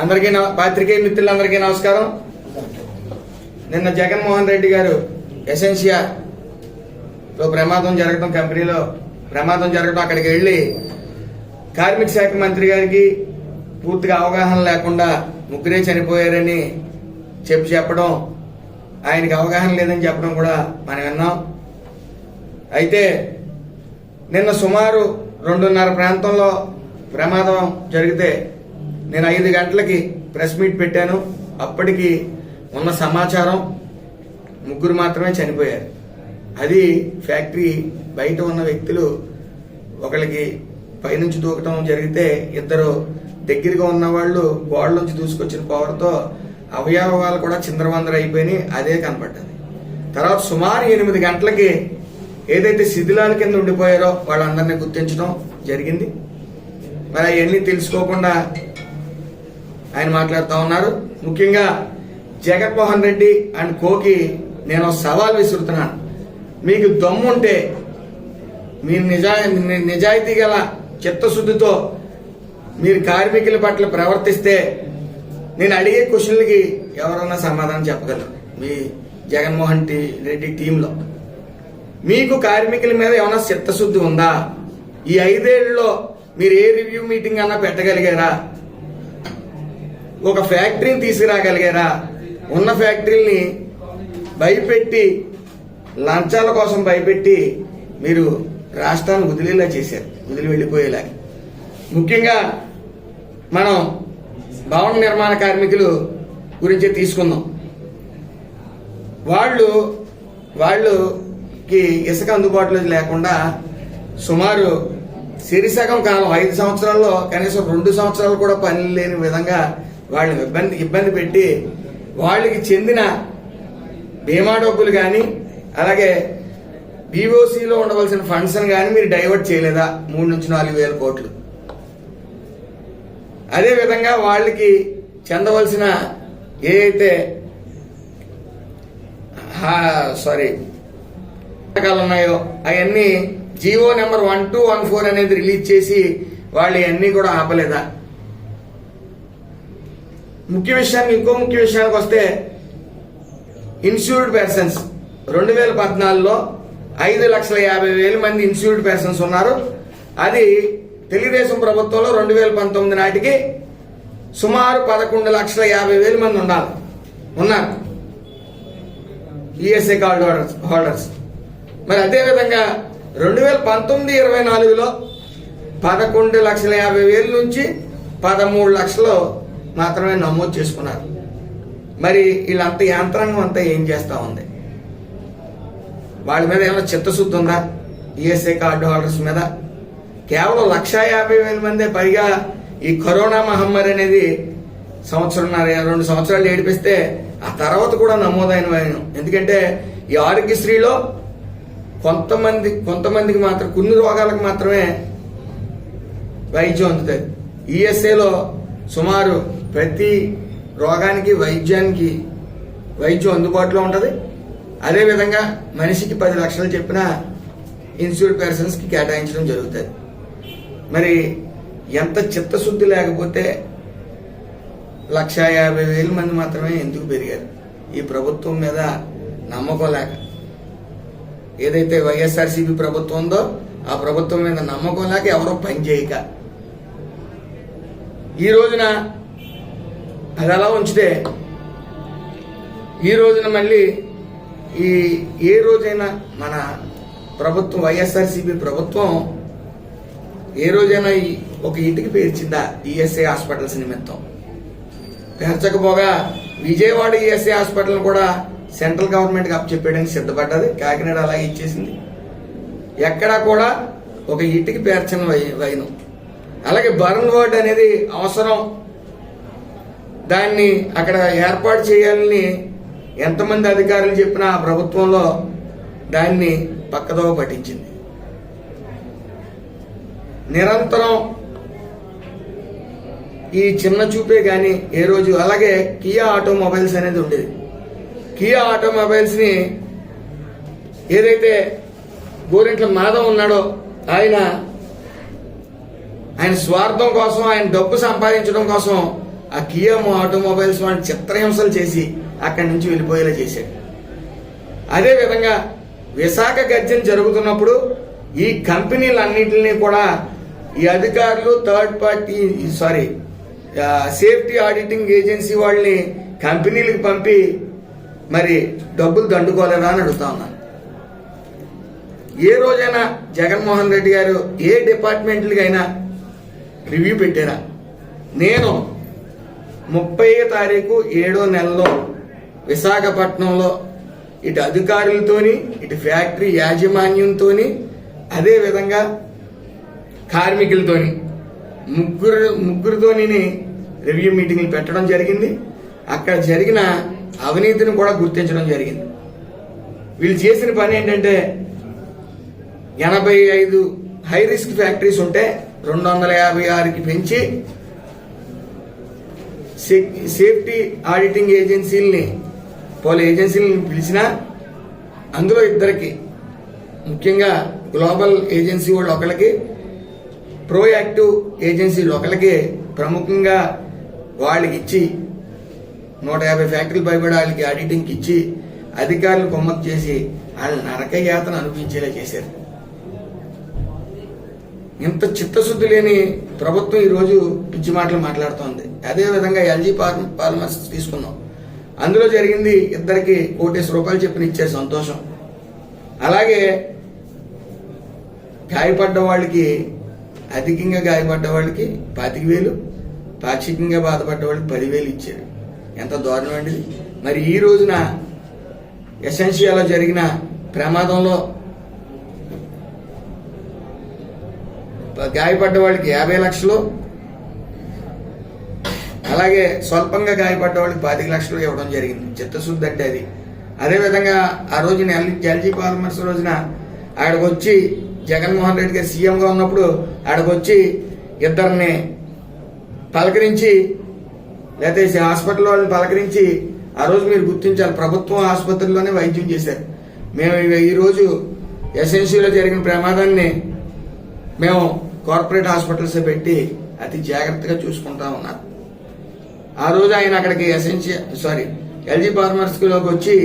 అందరికీ నమ- పాత్రికేయ మిత్రులందరికీ నమస్కారం. నిన్న జగన్మోహన్ రెడ్డి గారు ఎసెన్షియా లో ప్రమాదం జరగడం కంపెనీలో ప్రమాదం జరగడం అక్కడికి వెళ్ళి కార్మిక శాఖ మంత్రి గారికి పూర్తిగా అవగాహన లేకుండా ముగ్గురే చనిపోయారని చెప్పి చెప్పడం ఆయనకి అవగాహన లేదని చెప్పడం కూడా మనం విన్నాం. అయితే నిన్న సుమారు రెండున్నర ప్రాంతంలో ప్రమాదం జరిగితే నేను ఐదు గంటలకి ప్రెస్ మీట్ పెట్టాను. అప్పటికి ఉన్న సమాచారం ముగ్గురు మాత్రమే చనిపోయారు. అది ఫ్యాక్టరీ బయట ఉన్న వ్యక్తులు ఒకరికి పైనుంచి దూకటం జరిగితే ఇద్దరు దగ్గరగా ఉన్న వాళ్ళు గోడ నుంచి దూసుకొచ్చిన పవర్తో అవయవాలు కూడా చిందరవందర అయిపోయినాయి. అదే కనపడ్డది. తర్వాత సుమారు ఎనిమిది గంటలకి ఏదైతే శిథిలాల కింద ఉండిపోయారో వాళ్ళందరినీ గుర్తించడం జరిగింది. మరి అవన్నీ తెలుసుకోకుండా ఆయన మాట్లాడుతూ ఉన్నారు. ముఖ్యంగా జగన్మోహన్ రెడ్డి అండ్ కోకి నేను సవాల్ విసురుతున్నాను మీకు దమ్ముంటే మీరు నిజా నిజాయితీ గల చిత్తశుద్ధితో మీరు కార్మికుల పట్ల ప్రవర్తిస్తే నేను అడిగే క్వశ్చన్లకి ఎవరన్నా సమాధానం చెప్పగలరు? మీ జగన్మోహన్ రెడ్డి టీంలో. మీకు కార్మికుల మీద ఏమైనా చిత్తశుద్ధి ఉందా? ఈ ఐదేళ్ళలో మీరు ఏ రివ్యూ మీటింగ్ అన్నా పెట్టగలిగారా? ఒక ఫ్యాక్టరీని తీసుకురాగలిగారా? ఉన్న ఫ్యాక్టరీని భయపెట్టి లంచాల కోసం భయపెట్టి మీరు రాష్ట్రాన్ని వదిలేలా చేశారు వదిలి వెళ్ళిపోయేలా ముఖ్యంగా మనం భవన నిర్మాణ కార్మికులు గురించి తీసుకుందాం. వాళ్ళు వాళ్ళకి ఇసుక అందుబాటులో లేకుండా సుమారు సిరిసగం కాలం ఐదు సంవత్సరాల్లో కనీసం రెండు సంవత్సరాలు కూడా పని లేని విధంగా వాళ్ళని ఇబ్బంది ఇబ్బంది పెట్టి వాళ్ళకి చెందిన బీమా డబ్బులు కానీ అలాగే బీఓసీలో ఉండవలసిన ఫండ్స్ కానీ మీరు డైవర్ట్ చేయలేదా? మూడు నుంచి నాలుగు వేల కోట్లు. అదే విధంగా వాళ్ళకి చెందవలసిన ఏదైతే సారీ పథకాలు ఉన్నాయో అవన్నీ GO number one two one four అనేది రిలీజ్ చేసి వాళ్ళు అన్నీ కూడా ఆపలేదా? ముఖ్య విషయానికి ఇంకో ముఖ్య విషయానికి వస్తే ఇన్సూర్డ్ పర్సన్స్ రెండు వేల పద్నాలుగులో ఐదు లక్షల యాభై వేల మంది ఇన్సూర్డ్ పర్సన్స్ ఉన్నారు. అది తెలుగుదేశం ప్రభుత్వంలో రెండు వేల పంతొమ్మిది నాటికి సుమారు పదకొండు లక్షల యాభై వేల మంది ఉండాలి ఉన్నారు. ఈఎస్ఐ కార్డు హోల్డర్స్ హోల్డర్స్ మరి అదేవిధంగా రెండు వేల పంతొమ్మిది ఇరవై నాలుగులో పదకొండు లక్షల యాభై వేల నుంచి పదమూడు లక్షలు మాత్రమే నమోదు చేసుకున్నారు. మరి వీళ్ళంత యంత్రాంగం అంతా ఏం చేస్తా ఉంది? వాళ్ళ మీద ఏమైనా చిత్తశుద్ధి ఉందా? ఈఎస్ఐ కార్డు హోల్డర్స్ మీద? కేవలం లక్షా యాభై వేల మందే పైగా ఈ కరోనా మహమ్మారి అనేది సంవత్సరంన్నర రెండు సంవత్సరాలు ఏడిపిస్తే ఆ తర్వాత కూడా నమోదైన వాయనం ఎందుకంటే ఈ ఆరోగ్యశ్రీలో కొంతమంది కొంతమందికి మాత్రం కొన్ని రోగాలకు మాత్రమే వైద్యం అందుతుంది ఈఎస్ఏలో సుమారు ప్రతి రోగానికి వైద్యానికి వైద్యం అందుబాటులో ఉంటుంది. అదేవిధంగా మనిషికి పది లక్షలు చెప్పిన ఇన్స్టిట్యూట్ పర్సన్స్కి కేటాయించడం జరుగుతుంది. మరి ఎంత చిత్తశుద్ధి లేకపోతే లక్ష యాభై వేల మంది మాత్రమే ఎందుకు పెరిగారు? ఈ ప్రభుత్వం మీద నమ్మకం లేక. ఏదైతే వైఎస్ఆర్సీపీ ప్రభుత్వం ఉందో ఆ ప్రభుత్వం మీద నమ్మకం లేక ఎవరో పనిచేయక ఈ రోజున అది అలా ఉంచితే ఈ రోజున మళ్ళీ ఈ ఏ రోజైనా మన ప్రభుత్వం వైఎస్ఆర్సీపీ ప్రభుత్వం ఏ రోజైనా ఈ ఒక ఇంటికి పేర్చిందా ఈఎస్ఐ హాస్పిటల్స్ నిమిత్తం? పేర్చకపోగా విజయవాడ ఈఎస్ఐ హాస్పిటల్ కూడా సెంట్రల్ గవర్నమెంట్కి అప్పచెప్పేయడానికి సిద్ధపడ్డది. కాకినాడ అలాగే ఇచ్చేసింది. ఎక్కడా కూడా ఒక ఇంటికి పేర్చని వై వైను. అలాగే బర్న్ వర్డ్ అనేది అవసరం దాన్ని అక్కడ ఏర్పాటు చేయాలని ఎంతమంది అధికారులు చెప్పినా ఆ ప్రభుత్వంలో దాన్ని పక్కదోవ పట్టించింది. నిరంతరం ఈ చిన్న చూపే కానీ ఏ రోజు అలాగే కియా ఆటోమొబైల్స్ అనేది ఉండేది. కియా ఆటోమొబైల్స్ని ఏదైతే గోరింట్ల మాధవ్ ఉన్నాడో ఆయన ఆయన స్వార్థం కోసం ఆయన డబ్బు సంపాదించడం కోసం ఆ కియా ఆటోమొబైల్స్ వాడిని చిత్రహింసలు చేసి అక్కడి నుంచి వెళ్ళిపోయేలా చేశాడు. అదే విధంగా విశాఖ గర్జన జరుగుతున్నప్పుడు ఈ కంపెనీలన్నింటినీ కూడా ఈ అధికారులు third party sorry safety auditing agency వాళ్ళని కంపెనీలకు పంపి మరి డబ్బులు దండుకోలేదా అని అడుగుతా ఉన్నాను ఏ రోజైనా జగన్మోహన్ రెడ్డి గారు ఏ డిపార్ట్మెంట్లకైనా రివ్యూ పెట్టారా? నేను ముప్పై తారీఖు ఏడో నెలలో విశాఖపట్నంలో ఇటు అధికారులతోని ఇటు ఫ్యాక్టరీ యాజమాన్యంతోని అదే విధంగా కార్మికులతోని ముగ్గురు ముగ్గురితోని రివ్యూ మీటింగ్లు పెట్టడం జరిగింది. అక్కడ జరిగిన అవినీతిని కూడా గుర్తించడం జరిగింది. వీళ్ళు చేసిన పని ఏంటంటే ఎనభై ఐదు హై రిస్క్ ఫ్యాక్టరీస్ ఉంటే రెండు వందల యాభై ఆరుకి పెంచి సేఫ్టీ ఆడిటింగ్ ఏజెన్సీలని పలు ఏజెన్సీలను పిలిచినా అందులో ఇద్దరికి ముఖ్యంగా గ్లోబల్ ఏజెన్సీ వాళ్ళు ఒకరికి ప్రోయాక్టివ్ ఏజెన్సీలు ఒకరికి ప్రముఖంగా వాళ్ళకి ఇచ్చి నూట యాభై ఫ్యాక్టరీలు పైబడి వాళ్ళకి ఆడిటింగ్కి ఇచ్చి అధికారులు కొమ్మకు చేసి వాళ్ళ నరక అనిపించేలా చేశారు. ఇంత చిత్తశుద్ధి లేని ప్రభుత్వం ఈరోజు పిచ్చి మాటలు మాట్లాడుతోంది. అదే విధంగా ఎల్జీ పార్మర్స్ తీసుకున్నాం. అందులో జరిగింది ఇద్దరికి కోటేశ్వర రూపాయలు చెప్పిన ఇచ్చే సంతోషం. అలాగే గాయపడ్డ వాళ్ళకి అధికంగా గాయపడ్డ వాళ్ళకి పాతిక వేలు పాక్షికంగా బాధపడ్డ వాళ్ళకి పదివేలు ఇచ్చారు. ఎంత దారుణం అండి మరి ఈ రోజున ఎసెన్షియాలో జరిగిన ప్రమాదంలో గాయపడ్డ వాళ్ళకి యాభై లక్షలు అలాగే స్వల్పంగా గాయపడ్డ వాళ్ళకి పాతిక లక్షలు ఇవ్వడం జరిగింది. చిత్తశుద్ధి అంటే అది. అదేవిధంగా ఆ రోజున ఎల్ ఎల్జీ పార్మర్స్ రోజున ఆడికి వచ్చి జగన్మోహన్ రెడ్డి గారు సీఎంగా ఉన్నప్పుడు ఆడికి వచ్చి ఇద్దరిని పలకరించి లేకపోతే హాస్పిటల్ వాళ్ళని పలకరించి ఆ రోజు మీరు గుర్తించాలి. ప్రభుత్వం ఆసుపత్రిలోనే వైద్యం చేశారు. మేము ఈరోజు ఎస్ఎన్సీలో జరిగిన ప్రమాదాన్ని మేము కార్పొరేట్ హాస్పిటల్స్ పెట్టి అతి జాగ్రత్తగా చూసుకుంటా ఉన్నారు ఆ రోజు ఆయన అక్కడికి ఎసెన్షియల్ సారీ ఎల్జీ ఫార్మర్స్లోకి వచ్చి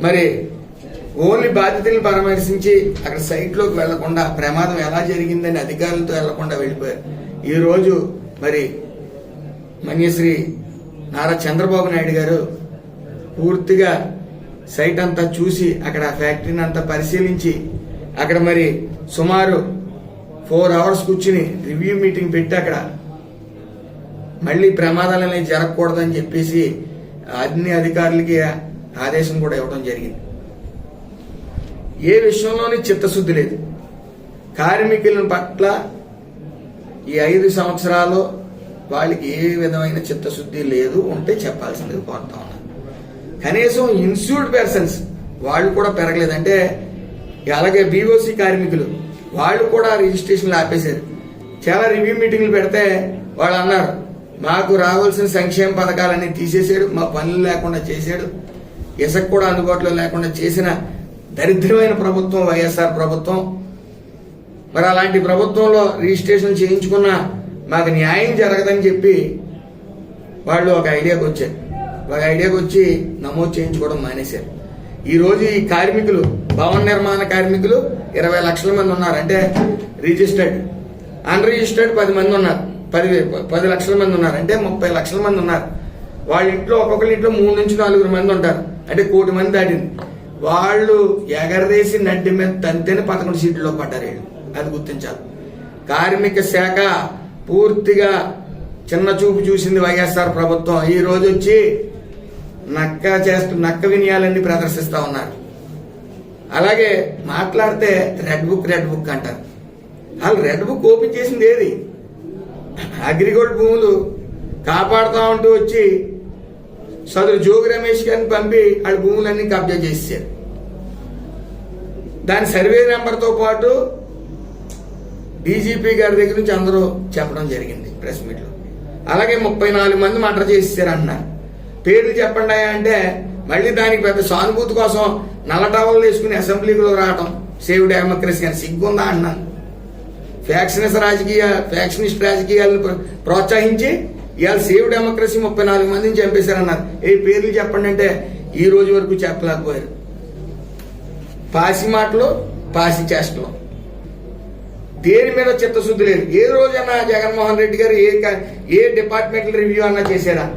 మరి ఓన్లీ బాధితులను పరామర్శించి అక్కడ సైట్లోకి వెళ్ళకుండా ప్రమాదం ఎలా జరిగిందని అధికారులతో వెళ్ళకుండా వెళ్ళిపోయారు. ఈ రోజు మరి మన్యశ్రీ నారా చంద్రబాబు నాయుడు గారు పూర్తిగా సైట్ అంతా చూసి అక్కడ ఫ్యాక్టరీని అంతా పరిశీలించి అక్కడ మరి సుమారు ఫోర్ అవర్స్ కూర్చుని రివ్యూ మీటింగ్ పెట్టి అక్కడ మళ్ళీ ప్రమాదాలు అనేవి జరగకూడదని చెప్పేసి అన్ని అధికారులకి ఆదేశం కూడా ఇవ్వడం జరిగింది. ఏ విషయంలోని చిత్తశుద్ధి లేదు. కార్మికుల పట్ల ఈ ఐదు సంవత్సరాలు వాళ్ళకి ఏ విధమైన చిత్తశుద్ధి లేదు ఉంటే చెప్పాల్సింది కోరుతా ఉన్నాను కనీసం ఇన్సూర్డ్ పర్సన్స్ వాళ్ళు కూడా పెరగలేదంటే అలాగే బీఓసి కార్మికులు వాళ్ళు కూడా రిజిస్ట్రేషన్లు ఆపేశారు. చాలా రివ్యూ మీటింగ్లు పెడితే వాళ్ళు అన్నారు మాకు రావాల్సిన సంక్షేమ పథకాలన్నీ తీసేసాడు మా పనులు లేకుండా చేశాడు. ఇసుక కూడా అందుబాటులో లేకుండా చేసిన దరిద్రమైన ప్రభుత్వం వైఎస్ఆర్ ప్రభుత్వం. మరి అలాంటి ప్రభుత్వంలో రిజిస్ట్రేషన్ చేయించుకున్న మాకు న్యాయం జరగదని చెప్పి వాళ్ళు ఒక ఐడియాకి వచ్చారు. ఒక ఐడియాకి వచ్చి నమోదు చేయించుకోవడం మానేశారు. ఈరోజు ఈ కార్మికులు భవన నిర్మాణ కార్మికులు ఇరవై లక్షల మంది ఉన్నారు అంటే రిజిస్టర్డ్. అన్రిజిస్టర్డ్ పది మంది ఉన్నారు. పది పది లక్షల మంది ఉన్నారు. అంటే ముప్పై లక్షల మంది ఉన్నారు. వాళ్ళ ఇంట్లో ఒక్కొక్కరి ఇంట్లో మూడు నుంచి నలుగురు మంది ఉంటారు. అంటే కోటి మంది దాటింది. వాళ్ళు ఎగరదేసి నడ్డి మీద తంతేనే పదకొండు సీట్లలో పడ్డారు వీళ్ళు. అది గుర్తించాలి. కార్మిక శాఖ పూర్తిగా చిన్న చూపు చూసింది వైఎస్ఆర్ ప్రభుత్వం. ఈ రోజు వచ్చి నక్క చేస్తూ నక్క వినయాలన్నీ ప్రదర్శిస్తూ ఉన్నారు. అలాగే మాట్లాడితే రెడ్ బుక్ రెడ్ బుక్ అంటారు. వాళ్ళు రెడ్ బుక్ ఓపెన్ చేసింది ఏది? అగ్రిగోల్డ్ భూములు కాపాడుతూ ఉంటూ వచ్చి సదరు జోగి రమేష్ గారిని పంపి వాళ్ళ భూములన్నీ కబ్జా చేశారు దాని సర్వే నెంబర్తో పాటు డీజీపీ గారి దగ్గర నుంచి అందరూ చెప్పడం జరిగింది ప్రెస్ మీట్లో అలాగే ముప్పై నాలుగు మంది మటర్ చేసేసారు అన్నారు. పేర్లు చెప్పండి అంటే మళ్ళీ దానికి పెద్ద సానుభూతి కోసం నల్ల టవల్ వేసుకుని అసెంబ్లీలో రావటం సేవ్ డెమోక్రసీ అని సిగ్గుందా అన్నాను. ఫ్యాక్షనిస్ట్ రాజకీయ ఫ్యాక్షనిస్ట్ రాజకీయాలను ప్ర- ప్రోత్సహించి ఇవాళ సేవ్ డెమోక్రసీ ముప్పై నాలుగు మందిని చంపేశారన్నారు. ఏ పేర్లు చెప్పండి అంటే ఈ రోజు వరకు చెప్పలేకపోయారు. పాసి మాటలు పాసి చేష్టలు దేని మీద చిత్తశుద్ధి లేదు. ఏ రోజైనా జగన్మోహన్ రెడ్డి గారు ఏ ఏ డిపార్ట్మెంటల్ రివ్యూ అన్నా చేశారా?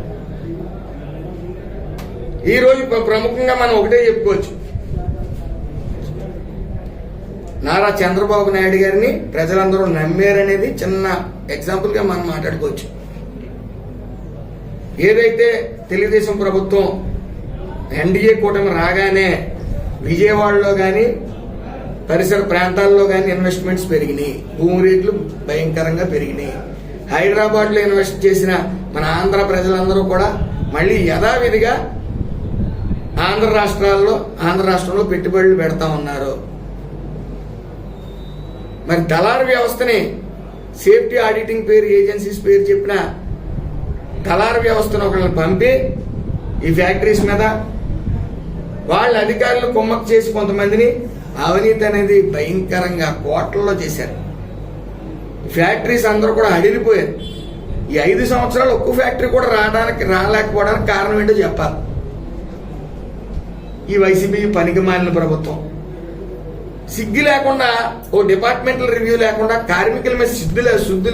ఈ రోజు ప్రముఖంగా మనం ఒకటే చెప్పుకోవచ్చు. నారా చంద్రబాబు నాయుడు గారిని ప్రజలందరూ నమ్మారనేది చిన్న ఎగ్జాంపుల్గా మనం మాట్లాడుకోవచ్చు. ఏదైతే తెలుగుదేశం ప్రభుత్వం ఎన్డీఏ కూటమి రాగానే విజయవాడలో కానీ పరిసర ప్రాంతాల్లో కానీ ఇన్వెస్ట్మెంట్స్ పెరిగినాయి. భూమి రేట్లు భయంకరంగా పెరిగినాయి. హైదరాబాద్లో ఇన్వెస్ట్ చేసిన మన ఆంధ్ర ప్రజలందరూ కూడా మళ్ళీ యథావిధిగా ఆంధ్ర రాష్ట్రాల్లో ఆంధ్ర రాష్ట్రంలో పెట్టుబడులు పెడతా ఉన్నారు. మరి దళారు వ్యవస్థని సేఫ్టీ ఆడిటింగ్ పేరు ఏజెన్సీస్ పేరు చెప్పిన దళారు వ్యవస్థను ఒకళ్ళని పంపి ఈ ఫ్యాక్టరీస్ మీద వాళ్ళ అధికారులు కుమ్మక్ చేసి కొంతమందిని అవినీతి అనేది భయంకరంగా కోట్లలో చేశారు. ఫ్యాక్టరీస్ అందరూ కూడా అడిగిపోయారు. ఈ ఐదు సంవత్సరాలు ఒక్క ఫ్యాక్టరీ కూడా రావడానికి రాలేకపోవడానికి కారణం ఏంటో చెప్పాలి. ఈ వైసీపీ పనికి మాలిన ప్రభుత్వం. సిగ్గు లేకుండా ఓ డిపార్ట్మెంటల్ రివ్యూ లేకుండా కార్మికుల మీద సిద్ధు లేదు శుద్ధి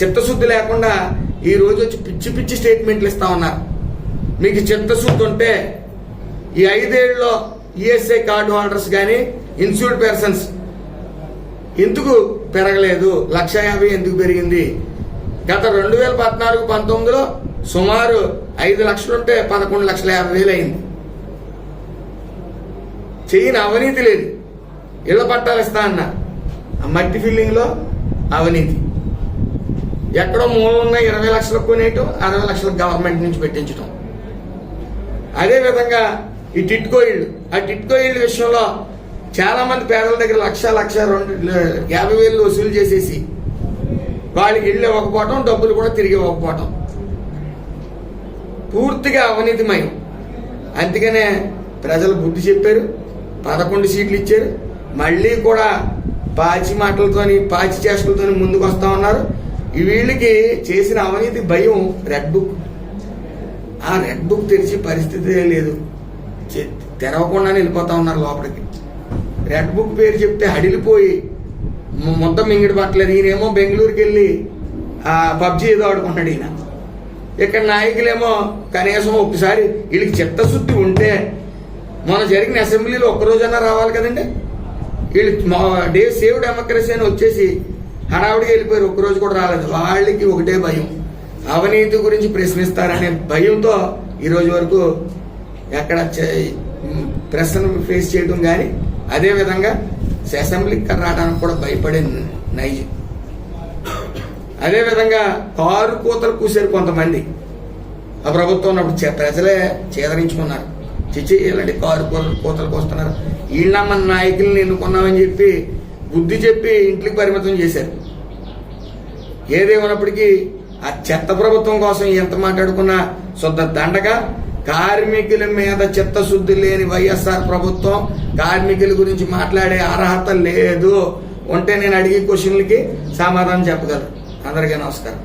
చిత్తశుద్ధి లేకుండా ఈ రోజు వచ్చి పిచ్చి పిచ్చి స్టేట్మెంట్లు ఇస్తా ఉన్నారు. మీకు చిత్తశుద్ధి ఉంటే ఈ ఐదేళ్ళలో ఈఎస్ఐ కార్డు హోల్డర్స్ కానీ ఇన్సూర్డ్ పర్సన్స్ ఎందుకు పెరగలేదు? లక్ష యాభై ఎందుకు పెరిగింది? గత రెండు వేల పద్నాలుగు పంతొమ్మిదిలో సుమారు ఐదు లక్షలుంటే పదకొండు లక్షల యాభై వేలు అయింది. చేయని అవినీతి లేదు. ఇళ్ళ పట్టాలు ఇస్తా అన్నారు ఆ మట్టి ఫిల్లింగ్లో అవినీతి. ఎక్కడో మూల ఉన్న ఇరవై లక్షలకు కొనేయటం అరవై లక్షలకు గవర్నమెంట్ నుంచి పెట్టించటం. అదే విధంగా ఈ టిట్కో ఇళ్ళు. ఆ టిట్కో ఇళ్ళు విషయంలో చాలా మంది పేదల దగ్గర లక్ష లక్ష రెండు యాభై వేలు వసూలు చేసేసి వాళ్ళకి ఇళ్ళు ఇవ్వకపోవటం డబ్బులు కూడా తిరిగి ఇవ్వకపోవటం. పూర్తిగా అవినీతిమయం. అందుకనే ప్రజలు బుద్ధి చెప్పారు పదకొండు సీట్లు ఇచ్చారు. మళ్ళీ కూడా పాచి మాటలతోని పాచి చేష్టలతోని ముందుకు వస్తా ఉన్నారు. వీళ్ళకి చేసిన అవినీతి భయం రెడ్ బుక్. ఆ రెడ్ బుక్ తెరిచే పరిస్థితి లేదు. తెరవకుండానే వెళ్ళిపోతా ఉన్నారు లోపలికి. రెడ్ బుక్ పేరు చెప్తే హడిలిపోయి మొత్తం మింగిడి పట్టలేదు. ఈయనేమో బెంగళూరుకి వెళ్ళి ఆ పబ్జి ఏదో ఆడుకుంటున్నాడు ఈయన. ఇక్కడ నాయకులేమో కనీసం ఒకసారి వీళ్ళకి చిత్తశుద్ధి ఉంటే మొన్న జరిగిన అసెంబ్లీలో ఒక్కరోజన్నా రావాలి కదండి? వీళ్ళు డే సేవ్ డెమోక్రసీ అని వచ్చేసి హడావుడికి వెళ్ళిపోయారు. ఒక్కరోజు కూడా రాలేదు. వాళ్ళకి ఒకటే భయం. అవినీతి గురించి ప్రశ్నిస్తారనే భయంతో ఈరోజు వరకు ఎక్కడ ప్రెస్ను ఫేస్ చేయడం కానీ అదే విధంగా అసెంబ్లీకి రావడానికి కూడా భయపడే నైజం. అదే విధంగా కారు కూతలు కూసారు కొంతమంది. ఆ ప్రభుత్వం ఉన్నప్పుడు చే- ప్రజలే చేదరించుకున్నారు చిచ్చి ఇలాంటి కారు కోతలకు వస్తున్నారు. వీళ్ళ మన నాయకుల్ని ఎన్నుకున్నామని చెప్పి బుద్ధి చెప్పి ఇంటికి పరిమితం చేశారు. ఏదేమన్నప్పటికీ ఆ చెత్త ప్రభుత్వం కోసం ఎంత మాట్లాడుకున్నా శుద్ధ దండగా కార్మికుల మీద చిత్తశుద్ధి లేని వైఎస్ఆర్ ప్రభుత్వం కార్మికుల గురించి మాట్లాడే అర్హత లేదు. ఉంటే నేను అడిగే క్వశ్చన్లకి సమాధానం చెప్పగలను. అందరికీ నమస్కారం.